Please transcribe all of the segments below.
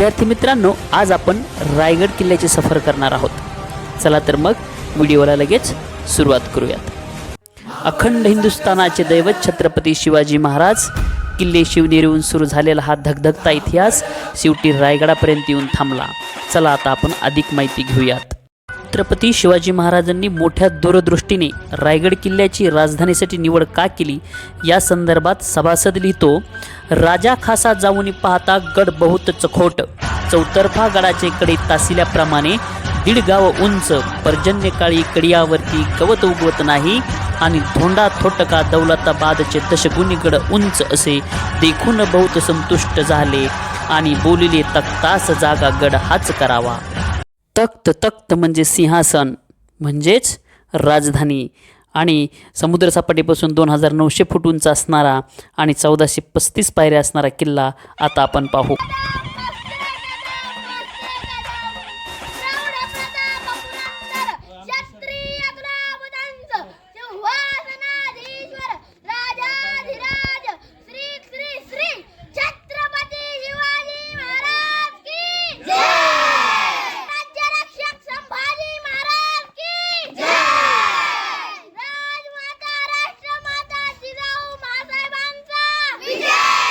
विद्यार्थी मित्रांनो आज आपण रायगड किल्ल्याची सफर करणार आहोत. चला तर मग व्हिडिओला लगेच सुरुवात करूयात. अखंड हिंदुस्थानाचे दैवत छत्रपती शिवाजी महाराज किल्ले शिवनेरीहून सुरू झालेला हा धगधगता इतिहास शेवटी रायगडापर्यंत येऊन थांबला. चला आता आपण अधिक माहिती घेऊयात. छत्रपती शिवाजी महाराजांनी मोठ्या दूरदृष्टीने रायगड किल्ल्याची राजधानीसाठी निवड का केली? या संदर्भात सभासद लिहितो राजा खासा जाऊन पाहता गड बहुत चखोट. चौतर्फा गडाचे कडे तासिल्याप्रमाणे दीड गाव उंच पर्जन्यकाळी कडियावरती गवत उगवत नाही आणि धोंडा थोटका दौलताबादचे दशगुणीगड उंच असे देखून बहुत संतुष्ट झाले आणि बोलिले तक्तास जागा गड हाच करावा. तख्त तख्त म्हणजे सिंहासन म्हणजेच राजधानी. आणि समुद्रसपाटीपासून दोन हजार नऊशे फूट उंच असणारा आणि चौदाशे पस्तीस पायऱ्या असणारा किल्ला आता आपण पाहू.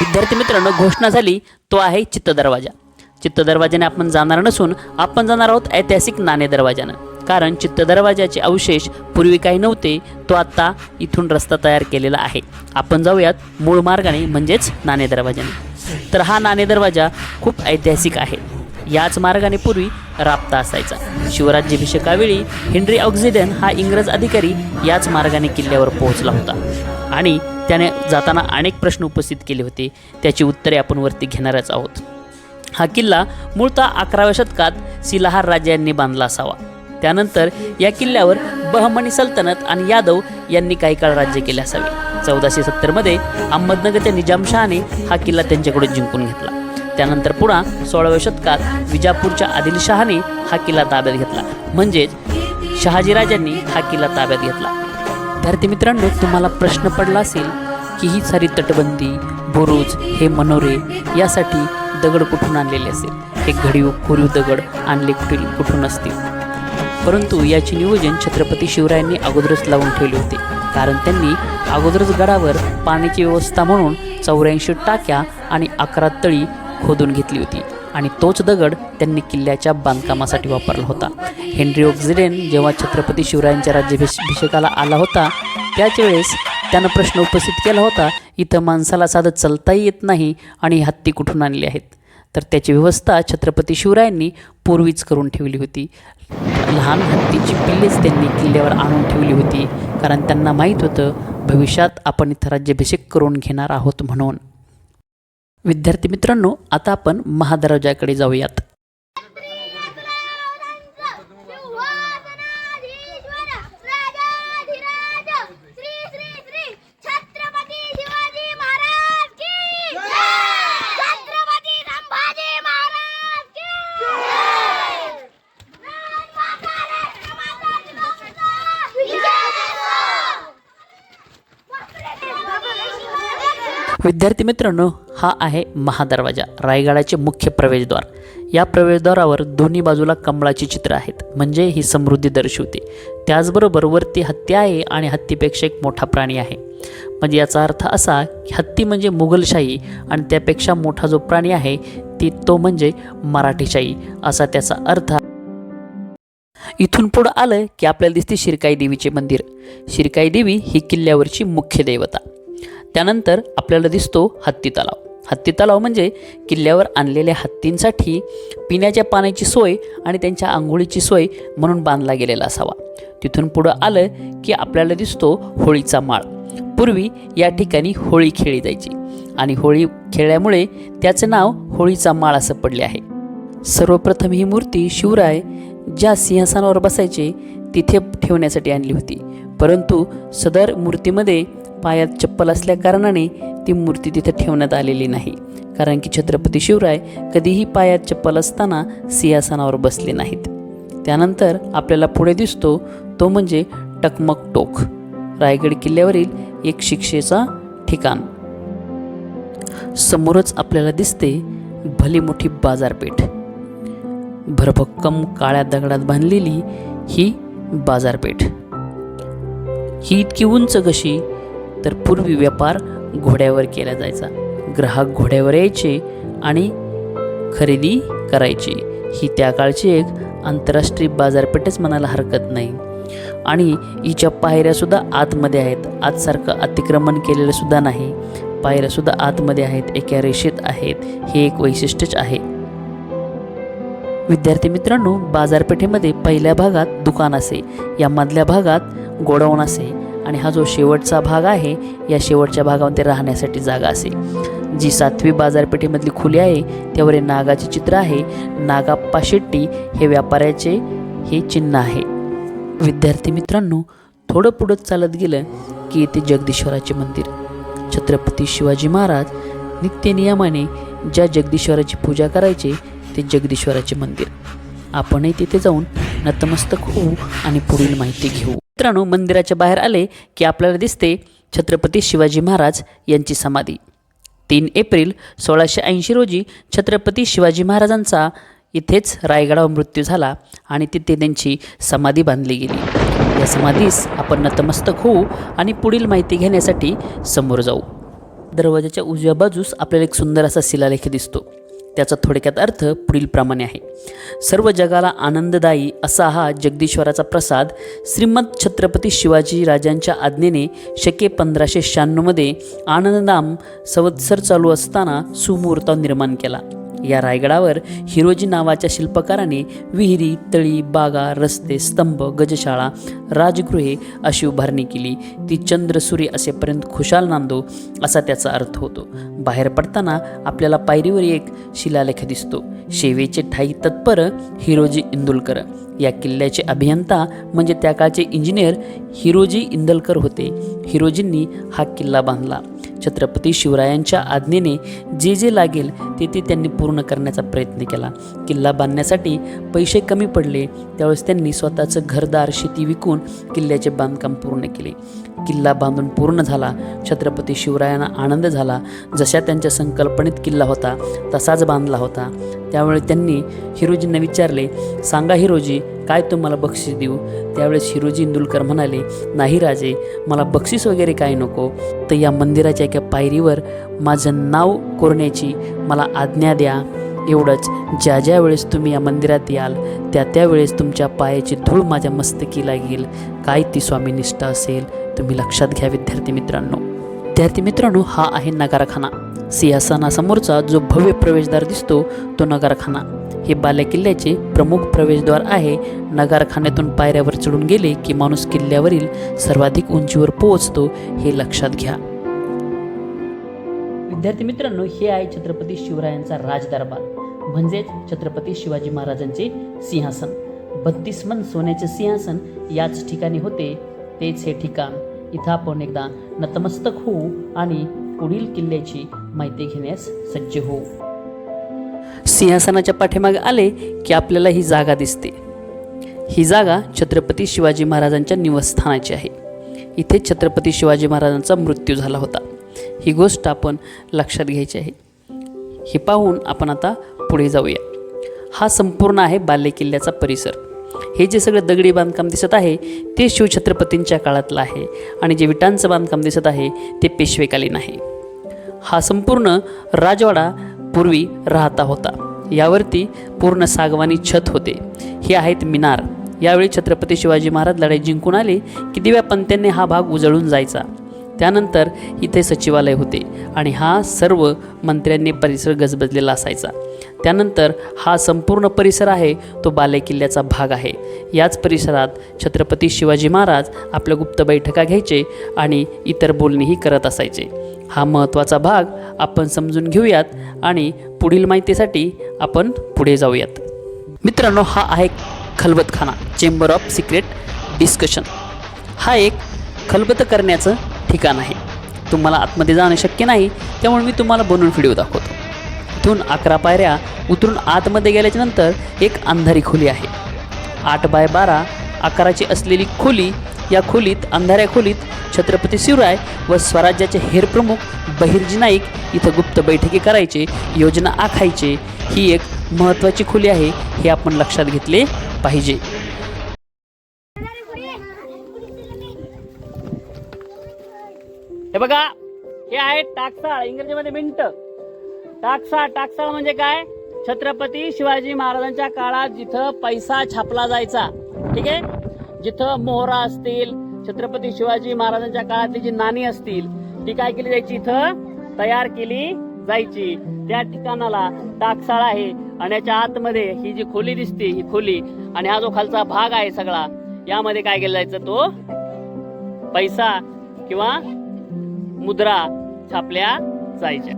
विद्यार्थी मित्रांनो घोषणा झाली तो आहे चित्त दरवाजा चित्त दरवाजाने आपण जाणार नसून आपण जाणार आहोत ऐतिहासिक नाणे दरवाजानं कारण चित्त दरवाजाचे अवशेष पूर्वी काही नव्हते तो आत्ता इथून रस्ता तयार केलेला आहे. आपण जाऊयात मूळ मार्गाने म्हणजेच नाणे दरवाजाने तर हा नाणे दरवाजा खूप ऐतिहासिक आहे. याच मार्गाने पूर्वी राबता असायचा. शिवराज्याभिषेकावेळी हेनरी ऑक्झिडन हा इंग्रज अधिकारी याच मार्गाने किल्ल्यावर पोहोचला होता. आणि त्याने जाताना अनेक प्रश्न उपस्थित केले होते. त्याची उत्तरे आपण वरती घेणारच आहोत. हा किल्ला मूळतः अकराव्या शतकात सिलाहार राजा यांनी बांधला असावा. त्यानंतर या किल्ल्यावर बहमनी सल्तनत आणि यादव यांनी काही काळ राज्य केले असावे. चौदाशे सत्तरमध्ये अहमदनगरच्या निजामशहाने हा किल्ला त्यांच्याकडून जिंकून घेतला. त्यानंतर पुन्हा सोळाव्या शतकात विजापूरच्या आदिलशहाने हा किल्ला ताब्यात घेतला. म्हणजेच शहाजीराजांनी हा किल्ला ताब्यात घेतला. विद्यार्थी मित्रांनो तुम्हाला प्रश्न पडला असेल की ही सारी तटबंदी बुरुज हे मनोरे यासाठी दगड कुठून आणलेले असेल? हे घडीव कोरीव दगड आणले कुठे कुठून असतील? परंतु याचे नियोजन छत्रपती शिवरायांनी अगोदरच लावून ठेवले होते. कारण त्यांनी अगोदरच गडावर पाण्याची व्यवस्था म्हणून चौऱ्याऐंशी टाक्या आणि अकरा तळी खोदून घेतली होती आणि तोच दगड त्यांनी किल्ल्याच्या बांधकामासाठी वापरला होता. हेनरी ऑक्झिडेन जेव्हा छत्रपती शिवरायांच्या राज्याभिषेकाला आला होता त्याच वेळेस त्यानं प्रश्न उपस्थित केला होता इथं माणसाला साधं चलताही येत नाही आणि हत्ती कुठून आणले आहेत? तर त्याची व्यवस्था छत्रपती शिवरायांनी पूर्वीच करून ठेवली होती. लहान हत्तीची पिल्लेच त्यांनी किल्ल्यावर आणून ठेवली होती कारण त्यांना माहीत होतं भविष्यात आपण इथं राज्याभिषेक करून घेणार आहोत म्हणून. विद्यार्थी मित्रांनो आता आपण महादराजाकडे जाऊयात. विद्यार्थी मित्रांनो हा आहे महादरवाजा रायगडाचे मुख्य प्रवेशद्वार. या प्रवेशद्वारावर दोन्ही बाजूला कमळाची चित्र आहेत. म्हणजे ही समृद्धी दर्शवते. त्याचबरोबर वरती हत्ती आहे आणि हत्तीपेक्षा एक मोठा प्राणी आहे. म्हणजे याचा अर्थ असा की हत्ती म्हणजे मुघलशाही आणि त्यापेक्षा मोठा जो प्राणी आहे ती तो म्हणजे मराठीशाही. असा त्याचा अर्थ इथून पुढं आलं की आपल्याला दिसते शिरकाई देवीचे मंदिर. शिरकाई देवी ही किल्ल्यावरची मुख्य देवता. त्यानंतर आपल्याला दिसतो हत्ती तलाव हत्ती तलाव म्हणजे किल्ल्यावर आणलेल्या हत्तींसाठी पिण्याच्या पाण्याची सोय आणि त्यांच्या आंघोळीची सोय म्हणून बांधला गेलेला असावा. तिथून पुढं आलं की आपल्याला दिसतो होळीचा माळ. पूर्वी या ठिकाणी होळी खेळली जायची आणि होळी खेळल्यामुळे त्याचं नाव होळीचा माळ असं पडले आहे. सर्वप्रथम ही मूर्ती शिवराय ज्या सिंहासनावर बसायचे तिथे ठेवण्यासाठी आणली होती. परंतु सदर मूर्तीमध्ये पायात चप्पल असल्या कारणाने ती मूर्ती तिथे ठेवण्यात आलेली नाही. कारण की छत्रपती शिवराय कधीही पायात चप्पल असताना सिंहासनावर बसले नाहीत. त्यानंतर आपल्याला पुढे दिसतो तो म्हणजे टकमक टोक. रायगड किल्ल्यावरील एक शिक्षेचा ठिकाण. समोरच आपल्याला दिसते भली मोठी बाजारपेठ. भरभक्कम काळ्या दगडात बांधलेली ही बाजारपेठ. ही इतकी उंच कशी? तर पूर्वी व्यापार घोड्यावर केला जायचा. ग्राहक घोड्यावर यायचे आणि खरेदी करायची. ही त्या काळची एक आंतरराष्ट्रीय बाजारपेठच म्हणायला हरकत नाही. आणि हिच्या पायऱ्यासुद्धा आतमध्ये आहेत. आजसारखं अतिक्रमण केलेलंसुद्धा नाही. पायऱ्यासुद्धा आतमध्ये आहेत. एका रेषेत आहेत. हे एक वैशिष्ट्यच आहे. विद्यार्थी मित्रांनो बाजारपेठेमध्ये पहिल्या भागात दुकान असे या मधल्या भागात गोडाऊन असे. आणि हा जो शेवटचा भाग आहे या शेवटच्या भागामध्ये राहण्यासाठी जागा असे जी सातवी बाजारपेठेमधली खुली आहे त्यावर हे नागाचे चित्र आहे. नागाप्पा शेट्टी हे व्यापाऱ्याचे हे चिन्ह आहे. विद्यार्थी मित्रांनो थोडं पुढं चालत गेलं की येथे जगदीश्वराचे मंदिर. छत्रपती शिवाजी महाराज नित्यनियमाने ज्या जगदीश्वराची पूजा करायचे ते जगदीश्वराचे मंदिर. आपणही तिथे जाऊन नतमस्तक होऊ आणि पुढील माहिती घेऊ. मित्रांनो मंदिराच्या बाहेर आले की आपल्याला दिसते छत्रपती शिवाजी महाराज यांची समाधी. तीन एप्रिल सोळाशे ऐंशी रोजी छत्रपती शिवाजी महाराजांचा इथेच रायगडावर मृत्यू झाला आणि तिथे त्यांची समाधी बांधली गेली. या समाधीस आपण नतमस्तक होऊ आणि पुढील माहिती घेण्यासाठी समोर जाऊ. दरवाजाच्या उजव्या बाजूस आपल्याला एक सुंदर असा शिलालेख दिसतो. त्याचा थोडक्यात अर्थ पुढील प्रमाणे आहे. सर्व जगाला आनंददायी असा हा जगदीश्वराचा प्रसाद श्रीमंत छत्रपती शिवाजी राजांच्या आज्ञेने शके पंधराशे शहाण्णवमध्ये आनंदधाम संवत्सर चालू असताना सुमुहूर्त निर्माण केला. या रायगडावर हिरोजी नावाच्या शिल्पकाराने विहिरी तळी बागा रस्ते स्तंभ गजशाळा राजगृहे अशी उभारणी केली. ती चंद्र सूर्य असेपर्यंत खुशाल नांदो असा त्याचा अर्थ होतो. बाहेर पडताना आपल्याला पायरीवर एक शिलालेख दिसतो. शेवेचे ठाई तत्पर हिरोजी इंदुलकर. या किल्ल्याचे अभियंता म्हणजे त्या काळचे इंजिनियर हिरोजी इंदलकर होते. हिरोजींनी हा किल्ला बांधला. छत्रपती शिवरायांच्या आज्ञेने जे जे लागेल ते ते त्यांनी पूर्ण करण्याचा प्रयत्न केला. किल्ला बांधण्यासाठी पैसे कमी पडले त्यावेळेस त्यांनी स्वतःचं घरदार शेती विकून किल्ल्याचे बांधकाम पूर्ण केले. किल्ला बांधून पूर्ण झाला छत्रपती शिवरायांना आनंद झाला. जशा त्यांच्या संकल्पनेत किल्ला होता तसाच बांधला होता. त्यावेळी त्यांनी हिरोजींना विचारले सांगा हिरोजी काय तुम्हाला बक्षीस देऊ? त्यावेळेस हिरोजी इंदुलकर म्हणाले नाही राजे मला बक्षीस वगैरे काय नको. तर या मंदिराच्या एका पायरीवर माझं नाव कोरण्याची मला आज्ञा द्या. एवढंच. ज्या ज्या वेळेस तुम्ही या मंदिरात याल त्या त्यावेळेस तुमच्या पायाची धूळ माझ्या मस्तकी लागेल काय ती स्वामीनिष्ठा असेल तुम्ही लक्षात घ्या विद्यार्थी मित्रांनो. विद्यार्थी मित्रांनो हा आहे नगारखाना. सिंहासनासमोरचा जो भव्य प्रवेशद्वार दिसतो तो नगारखाना. हे बाल्या किल्ल्याचे प्रमुख प्रवेशद्वार आहे. नगारखान्यातून पायऱ्यावर चढून गेले की माणूस किल्ल्यावरील सर्वाधिक उंचीवर पोहोचतो हे लक्षात घ्या. विद्यार्थी मित्रांनो हे आहे छत्रपती शिवरायांचा राजदरबार. म्हणजेच छत्रपती शिवाजी महाराजांचे सिंहासन. बत्तीस मन सोन्याचे सिंहासन याच ठिकाणी होते. तेच हे ठिकाण. इथं आपण एकदा नतमस्तक होऊ आणि पुढील किल्ल्याची माहिती घेण्यास सज्ज होऊ. सिंहासनाच्या पाठीमागे आले की आपल्याला ही जागा दिसते. ही जागा छत्रपती शिवाजी महाराजांच्या निवासस्थानाची आहे. इथे छत्रपती शिवाजी महाराजांचा मृत्यू झाला होता. ही गोष्ट आपण लक्षात घ्यायची आहे. हे पाहून आपण आता पुढे जाऊया. हा संपूर्ण आहे बालेकिल्ल्याचा परिसर. हे जे सगळं दगडी बांधकाम दिसत आहे ते शिवछत्रपतींच्या काळातलं आहे आणि जे विटांचं बांधकाम दिसत आहे ते पेशवेकालीन आहे. हा संपूर्ण राजवाडा पूर्वी राहता होता. यावरती पूर्ण सागवानी छत होते. हे आहेत मिनार. यावेळी छत्रपती शिवाजी महाराज लढाई जिंकून आले की दिव्या पंत्यांनी हा भाग उजळून जायचा. त्यानंतर इथे सचिवालय होते आणि हा सर्व मंत्र्यांनी परिसर गजबजलेला असायचा. त्यानंतर हा संपूर्ण परिसर आहे तो बालेकिल्ल्याचा भाग आहे. याच परिसरात छत्रपती शिवाजी महाराज आपल्या गुप्त बैठका घ्यायचे आणि इतर बोलणेही करत असायचे. हा महत्त्वाचा भाग आपण समजून घेऊयात आणि पुढील माहितीसाठी आपण पुढे जाऊयात. मित्रांनो हा आहे खलबतखाना चेंबर ऑफ सिक्रेट डिस्कशन हा एक खलबत करण्याचं ठिकाण आहे. तुम्हाला आतमध्ये जाणं शक्य नाही त्यामुळे मी तुम्हाला बनवून व्हिडिओ दाखवतो. इथून अकरा पायऱ्या उतरून आतमध्ये गेल्याच्यानंतर एक अंधारी खोली आहे. आठ बाय बारा आकाराची असलेली खोली या खोलीत अंधाऱ्या खोलीत छत्रपती शिवराय व स्वराज्याचे हेरप्रमुख बहिर्जी नाईक इथं गुप्त बैठकी करायचे योजना आखायचे. ही एक महत्त्वाची खोली आहे हे आपण लक्षात घेतले पाहिजे. हे बघा हे आहे टाकसाळ इंग्रजीमध्ये मिंट. टाकसाळ टाकसाळ म्हणजे काय? छत्रपती शिवाजी महाराजांच्या काळात जिथं पैसा छापला जायचा ठीक आहे? जिथं मोहरा असतील छत्रपती शिवाजी महाराजांच्या काळातली जी नाणी असतील ती काय केली जायची? इथं तयार केली जायची. त्या ठिकाणाला टाकसाळ आहे आणि याच्या आतमध्ये ही जी खोली दिसते ही खोली आणि हा जो खालचा भाग आहे सगळा यामध्ये काय केलं जायचं? तो पैसा किंवा मुद्रा छापल्या जायच्या.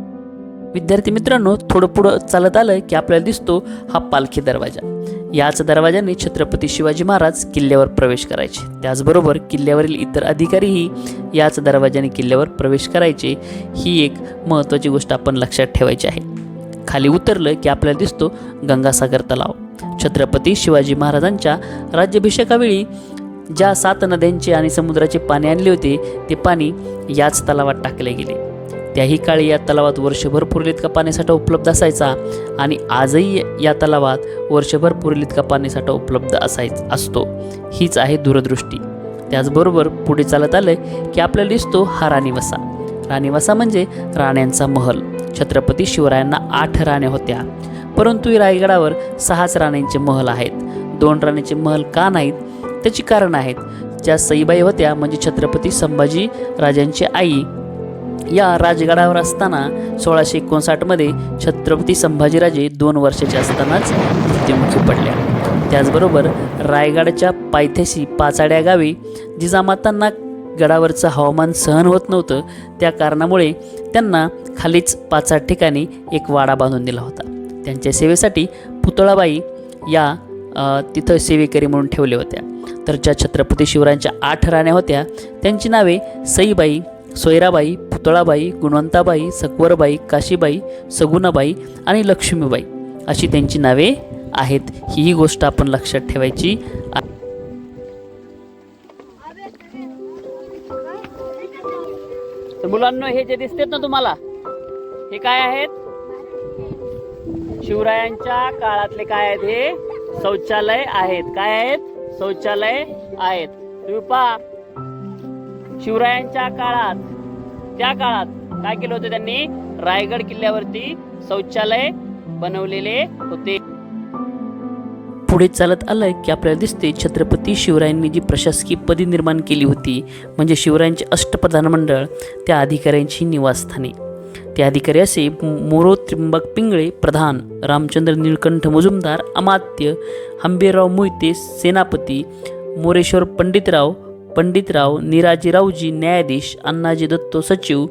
विद्यार्थी मित्रांनो थोडं पुढं चालत आलं की आपल्याला दिसतो हा पालखी दरवाजा. याच दरवाजाने छत्रपती शिवाजी महाराज किल्ल्यावर प्रवेश करायचे. त्याचबरोबर किल्ल्यावरील इतर अधिकारीही याच दरवाजाने किल्ल्यावर प्रवेश करायचे ही एक महत्त्वाची गोष्ट आपण लक्षात ठेवायची आहे. खाली उतरलं की आपल्याला दिसतो गंगासागर तलाव. छत्रपती शिवाजी महाराजांच्या राज्याभिषेकावेळी ज्या सात नद्यांचे आणि समुद्राचे पाणी आणले होते ते पाणी याच तलावात टाकले गेले. त्याही काळी या तलावात वर्षभर पुरेल इतका पाणीसाठा उपलब्ध असायचा? आणि आजही या तलावात वर्षभर पुरेल इतका पाणीसाठा उपलब्ध असाय असतो. हीच आहे दूरदृष्टी. त्याचबरोबर पुढे चालत आलं की आपल्याला दिसतो हा राणीवसा. राणीवसा म्हणजे राण्यांचा महल. छत्रपती शिवरायांना आठ राण्या होत्या. परंतु रायगडावर सहाच राण्यांचे महल आहेत. दोन राण्यांचे महल का नाहीत? त्याची कारण आहेत. ज्या सईबाई होत्या म्हणजे छत्रपती संभाजी राजांची आई या राजगडावर असताना सोळाशे एकोणसाठमध्ये छत्रपती संभाजीराजे दोन वर्षाचे असतानाच मृत्युमुखी पडल्या. त्याचबरोबर रायगडच्या पायथ्याशी पाचाड्या गावी जिजामातांना गडावरचं हवामान सहन होत नव्हतं त्या कारणामुळे त्यांना खालीच पाच आठ ठिकाणी एक वाडा बांधून दिला होता. त्यांच्या सेवेसाठी पुतळाबाई या तिथं सेवेकरी म्हणून ठेवल्या होत्या. तर ज्या छत्रपती शिवरायांच्या आठ राण्या होत्या त्यांची नावे सईबाई सोयराबाई पुतळाबाई गुणवंताबाई सकवरबाई काशीबाई सगुणाबाई आणि लक्ष्मीबाई अशी त्यांची नावे आहेत. ही गोष्ट आपण लक्षात ठेवायची तर मुलांना हे जे दिसतेत ना तुम्हाला हे काय आहेत? शिवरायांच्या काळातले काय आहेत हे? शौचालय आहेत. काय आहेत? शौचालय आहेत. तुम्ही पहा शिवरायांच्या काळात त्या काळात काय केलं होतं त्यांनी? रायगड किल्ल्यावरती शौचालय बनवलेले होते. पुढे चालत आलं की आपल्याला दिसते छत्रपती शिवरायांनी जी प्रशासकीय पदी निर्माण केली होती म्हणजे शिवरायांचे अष्टप्रधान मंडळ त्या अधिकाऱ्यांची निवासस्थाने. ते अधिकारी असे मोरो त्रिंबक पिंगळे प्रधान रामचंद्र निळकंठ मुजुमदार अमात्य हंबीरराव मोहिते सेनापती मोरेश्वर पंडितराव पंडितराव निराजीरावजी न्यायाधीश अण्णाजी दत्तो सचिव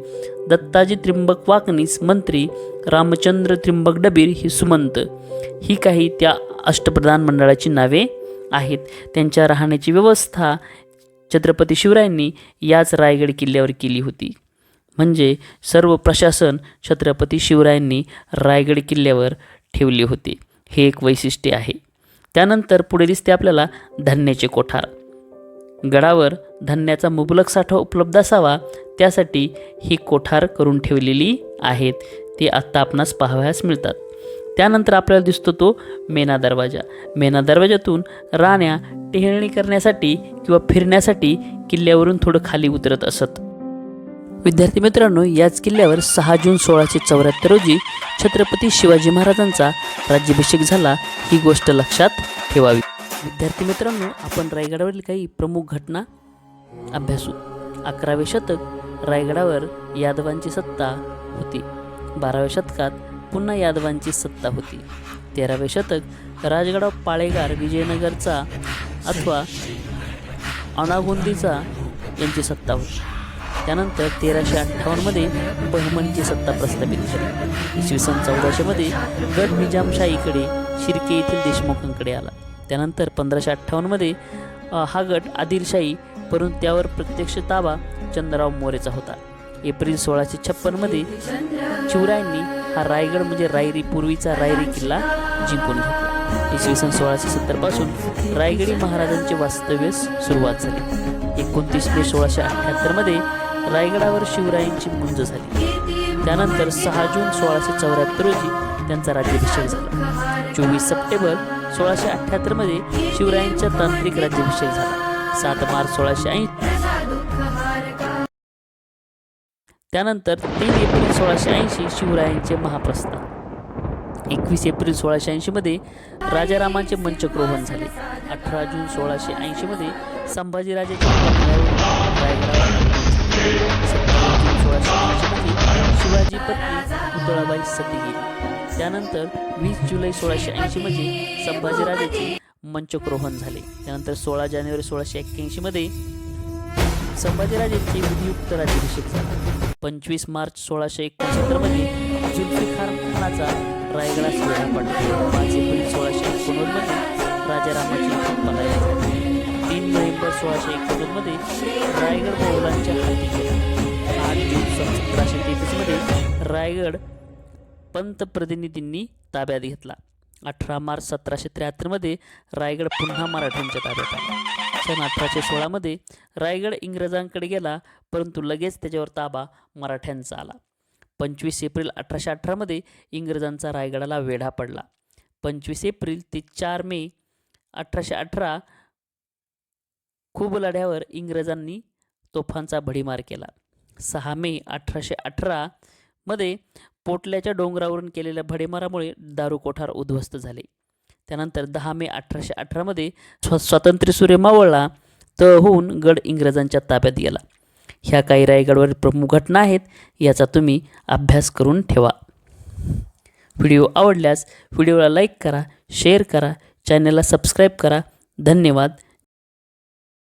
दत्ताजी त्रिंबक वाकणीस मंत्री रामचंद्र त्रिंबक डबीर ही सुमंत. ही काही त्या अष्टप्रधान मंडळाची नावे आहेत. त्यांच्या राहण्याची व्यवस्था छत्रपती शिवरायांनी याच रायगड किल्ल्यावर केली होती. म्हणजे सर्व प्रशासन छत्रपती शिवरायांनी रायगड किल्ल्यावर ठेवले होते. हे एक वैशिष्ट्य आहे. त्यानंतर पुढे दिसते आपल्याला धान्याचे कोठार. गडावर धान्याचा मुबलक साठा उपलब्ध असावा त्यासाठी ही कोठार करून ठेवलेली आहेत. ते आत्ता आपणास पाहावयास मिळतात. त्यानंतर आपल्याला दिसतो तो मेना दरवाजा. मेना दरवाजातून राण्या टेहळणी करण्यासाठी किंवा फिरण्यासाठी किल्ल्यावरून थोडं खाली उतरत असत. विद्यार्थी मित्रांनो याच किल्ल्यावर सहा जून सोळाशे चौऱ्याहत्तर रोजी छत्रपती शिवाजी महाराजांचा राज्याभिषेक झाला. ही गोष्ट लक्षात ठेवावी. विद्यार्थी मित्रांनो आपण रायगडावरील काही प्रमुख घटना अभ्यासू. अकरावे शतक रायगडावर यादवांची सत्ता होती. बाराव्या शतकात पुन्हा यादवांची सत्ता होती. तेरावे शतक राजगडाव पाळेगार विजयनगरचा अथवा अनागोंदीचा यांची सत्ता होती. त्यानंतर तेराशे अठ्ठावन्नमध्ये बहमनची सत्ता प्रस्थापित झाली. इसवी सन चौदाशेमध्ये गड निजामशाहीकडे शिर्के येथील देशमुखांकडे आला. त्यानंतर पंधराशे अठ्ठावन्नमध्ये हा गट आदिलशाही परंतु त्यावर प्रत्यक्ष ताबा चंद्रराव मोरेचा होता. एप्रिल सोळाशे छप्पनमध्ये शिवरायांनी हा रायगड म्हणजे रायरी पूर्वीचा रायरी किल्ला जिंकून घेतला. इसवी सन सोळाशे सत्तरपासून रायगडी महाराजांचे वास्तव्यास सुरुवात झाली. एकोणतीस मे सोळाशे अठ्ठ्याहत्तरमध्ये रायगडावर शिवरायांची मुंज झाली. त्यानंतर सहा जून सोळाशे चौऱ्याहत्तर रोजी त्यांचा राज्याभिषेक झाला. चोवीस सप्टेंबर सोळाशे अठ्ठ्याहत्तरमध्ये शिवरायांचा तांत्रिक राज्याभिषेक झाला. सात मार्च सोळाशे ऐंशी. त्यानंतर तीन एप्रिल सोळाशे ऐंशी शिवरायांचे महाप्रस्थान. एकवीस एप्रिल सोळाशे ऐंशीमध्ये राजारामांचे मंचक्रोहण झाले. अठरा जून सोळाशे ऐंशीमध्ये संभाजीराजाचे सत्तावीस जून सोळाशे ऐंशीमध्ये शिवाजी पत्नी पुतळाबाई सती गेली. त्यानंतर वीस जुलै सोळाशे ऐंशीमध्ये संभाजीराजाचे मंचक्रोहण झाले. त्यानंतर सोळा जानेवारी सोळाशे एक्क्याऐंशीमध्ये संभाजीराजांचे विधियुक्त राज्याभिषेक झाला. पंचवीस मार्च सोळाशे एकोणसत्तरमध्ये जुल्फिकार खानाचा रायगडास वेढा पडला. पाच एप्रिल सोळाशे एकोणनव्वदमध्ये राजारामाचे पलायन झाली तीन नोव्हेंबर सोळाशे एकोणनव्वदमध्ये रायगड मोगलांच्या हाती गेला आठ जून सतराशे तेहतीसमध्ये रायगड पंतप्रतिनिधींनी ताब्यात घेतला. अठरा मार्च सतराशे त्र्याहत्तरमध्ये रायगड पुन्हा मराठ्यांच्या ताब्यात आला. सन अठराशे सोळामध्ये रायगड इंग्रजांकडे गेला परंतु लगेच त्याच्यावर ताबा मराठ्यांचा आला. पंचवीस एप्रिल अठराशे अठरामध्ये इंग्रजांचा रायगडाला वेढा पडला. पंचवीस एप्रिल ते चार मे अठराशे अठरा खूब लढ्यावर इंग्रजांनी तोफांचा भडीमार केला. सहा मे अठराशे अठरामध्ये पोटल्याच्या डोंगरावरून केलेल्या भडेमारामुळे दारू कोठार उद्ध्वस्त झाले. त्यानंतर दहा मे अठराशे अठरामध्ये स्व स्वातंत्र्य सूर्य मावळला तहून गड इंग्रजांच्या ताब्यात गेला. ह्या काही रायगडवरील प्रमुख घटना आहेत याचा तुम्ही अभ्यास करून ठेवा. व्हिडिओ आवडल्यास व्हिडिओला लाईक करा शेअर करा चॅनलला सबस्क्राईब करा. धन्यवाद.